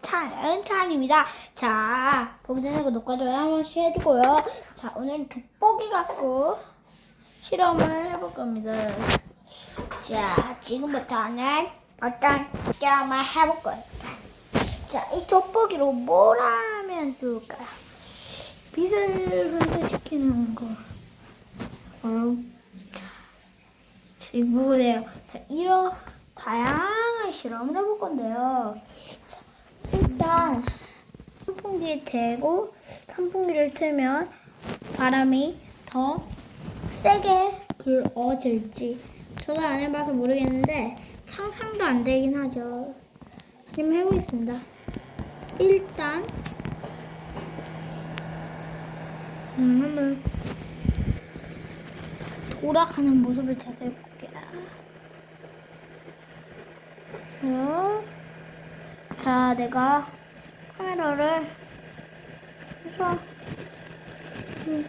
찬, 찬입니다. 자, 구독과 좋아요 한 번씩 해주고요. 자, 오늘 돋보기 갖고 실험을 해볼 겁니다. 자, 지금부터는 어떤 실험을 해볼 거예요. 자, 이 돋보기로 뭘 하면 좋을까요? 빛을 분쇄시키는 거. 어, 지구래요. 자, 이런 다양한 실험을 해볼 건데요. 자, 일단 선풍기에 대고 선풍기를 틀면 바람이 더 세게 불어질지 저도 안 해봐서 모르겠는데 상상도 안 되긴 하죠. 한번 해보겠습니다. 일단 음, 한번 돌아가는 모습을 자세히 볼게요. 어? 자, 내가 카메라를 해서 음,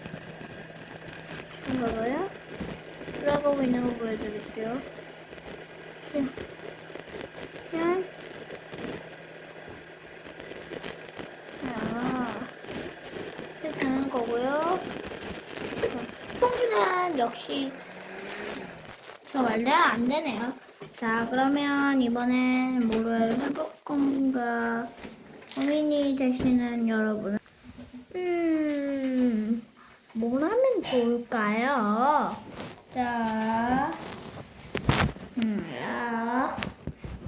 이거요? 돌아가고 있는 거 보여드릴게요. 그냥 자, 이렇게 되는 거고요. 통기는 역시 저 말대로 안 되네요. 자, 그러면 이번엔 뭐를 해볼 건가 고민이 되시는 여러분. 음, 뭘 하면 좋을까요? 자, 음, 자,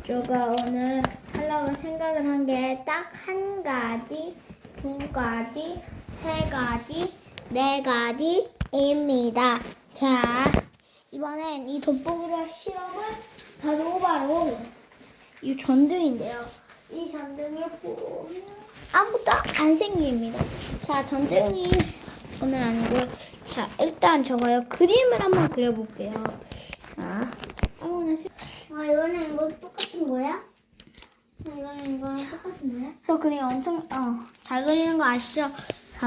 제가 오늘 하려고 생각을 한 게 딱 한 가지, 두 가지, 세 가지, 네 가지입니다. 자, 이번엔 이 돋보기로 할 실험은 바로 바로 이 전등인데요. 이 전등을 보면 아무것도 안 생깁니다. 자, 전등이 오늘 아니고 자, 일단 저거요. 그림을 한번 그려볼게요. 자, 아무나 생- 아 이거는 이거 똑같은 거야? 아, 이거는 이거랑 똑같은 거야? 저 그림 엄청 어, 잘 그리는 거 아시죠? 자,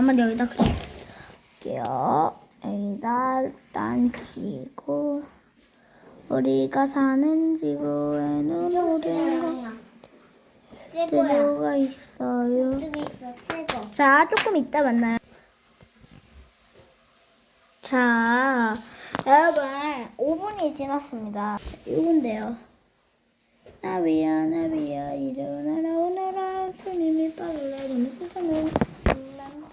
한번 여기다 그릴게요. 여기다 일단 치고 우리가 사는 지구에는 모든 뭐야? 새 거야. 것들가 있어요. 있어. 자, 조금 이따 만나요. 자, 여러분, 5분이 지났습니다. 이건데요. 나비야, 나비야, 일어나라, 오너라, 손님이 빨래, 너무 세상에, 난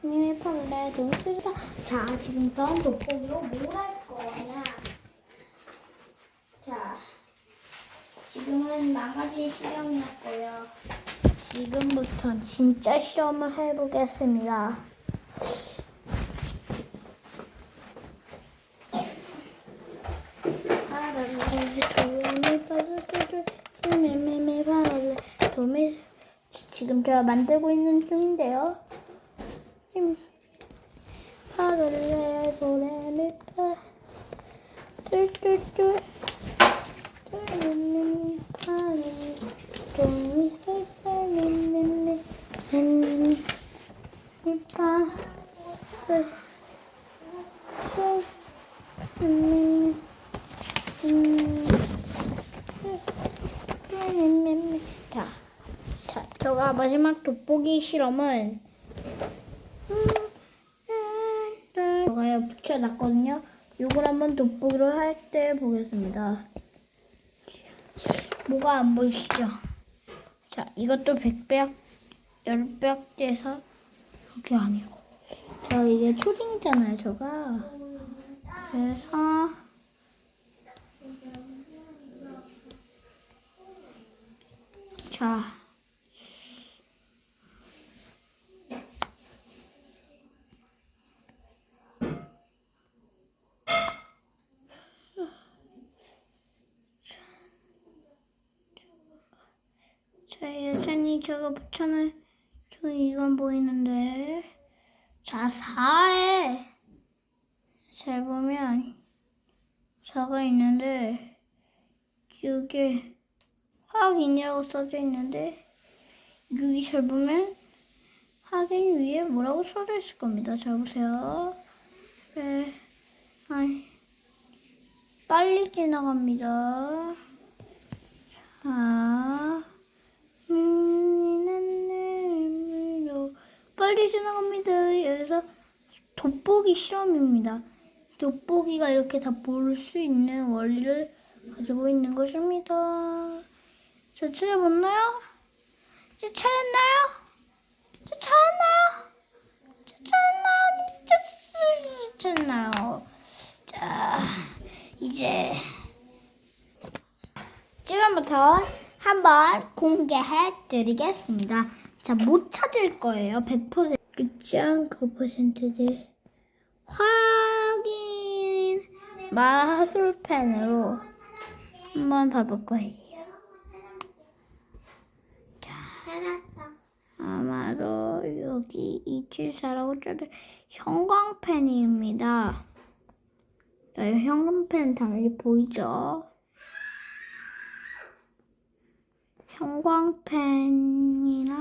손님이 빨래, 너무 세상 자, 지금부터 돋보기로 뭘 할 거냐. 자, 지금은 나가지 실험이었고요. 지금부터 진짜 시험을 해보겠습니다. 도미 지금 제가 만들고 있는 중인데요. 음, 파를레 도레미파 뚜뚜뚜 뚜루미 파리 도미 솔솔미미미 미 미파 솔솔 미 음, 자, 자, 저가 마지막 돋보기 실험은 저가 붙여놨거든요. 이걸 한번 돋보기로 할 때 보겠습니다. 뭐가 안 보이시죠? 자, 이것도 100배, 10배 돼서 여기 아니고. 저 이게 초딩이잖아요, 저가. 그래서 자. 자, 여전히 저거 붙여놓은 이건 보이는데 자, 4에 잘 보면 4가 있는데 이게 화학인이라고 써져 있는데 여기 잘 보면 확인 위에 뭐라고 써져 있을 겁니다. 잘 보세요. 네. 아이, 빨리 지나갑니다. 자, 음, 빨리 지나갑니다. 여기서 돋보기 실험입니다. 돋보기가 이렇게 다 볼 수 있는 원리를 가지고 있는 것입니다. 저 찾아봤나요? 저 찾았나요? 저 찾았나요? 저 찾았나요? 저 찾았나요? 자, 이제 지금부터 한번 공개해 드리겠습니다. 자, 못 찾을 거예요. 100% 그치 않고 퍼센트들 확인 마술펜으로 한번 봐볼 거예요. 아마도 여기 274라고 써져 형광펜입니다. 자, 이 형광펜 당연히 보이죠? 형광펜이나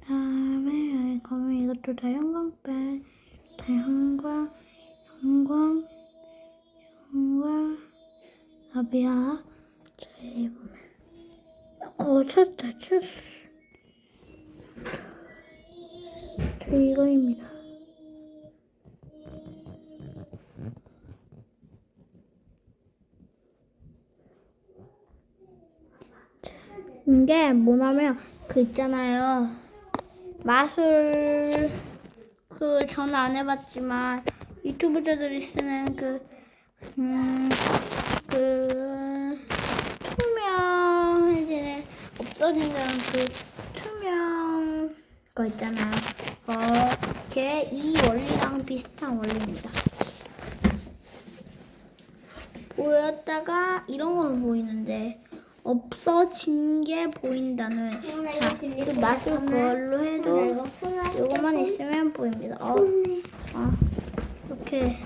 다음에 여기 가면 이것도 다 형광펜, 다 형광, 형광, 형광, 아비야. 보면 어 찾았다, 찾았어. 저 이거입니다. 이게 뭐냐면 그 있잖아요. 마술 그 저는 안 해봤지만 유튜브자들이 쓰는 그 음, 그 투명해지는 없어진다는 그 투명 거 있잖아요. 그게 이 원리랑 비슷한 원리입니다. 보였다가 이런 거는 보이는데 없어진 게 보인다는 나 자, 그것 맛을. 그걸로 나 해도 요거만 있으면 보입니다. 어, 아, 이렇게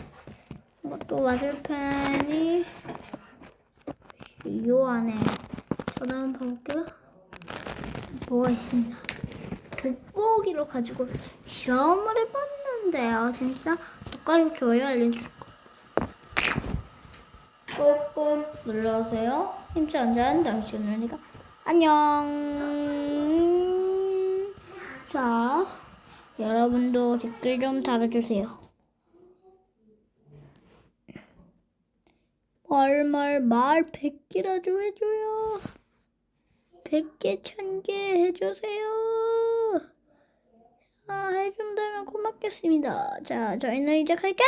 이것도 마술펜이 요 안에 저도 한번 봐볼게요. 뭐가 있습니다. 돋보기로 가지고 시험을 해봤는데요. 진짜 구독과 좋아요 알림 꾹꾹 눌러주세요. 힘치 앉아는 당신 누니까 안녕. 자, 여러분도 댓글 좀 달아주세요. 말말 말 100개라도 해줘요. 100개, 1000개 해주세요. 아, 해준다면 고맙겠습니다. 자, 저희는 이제 갈게요.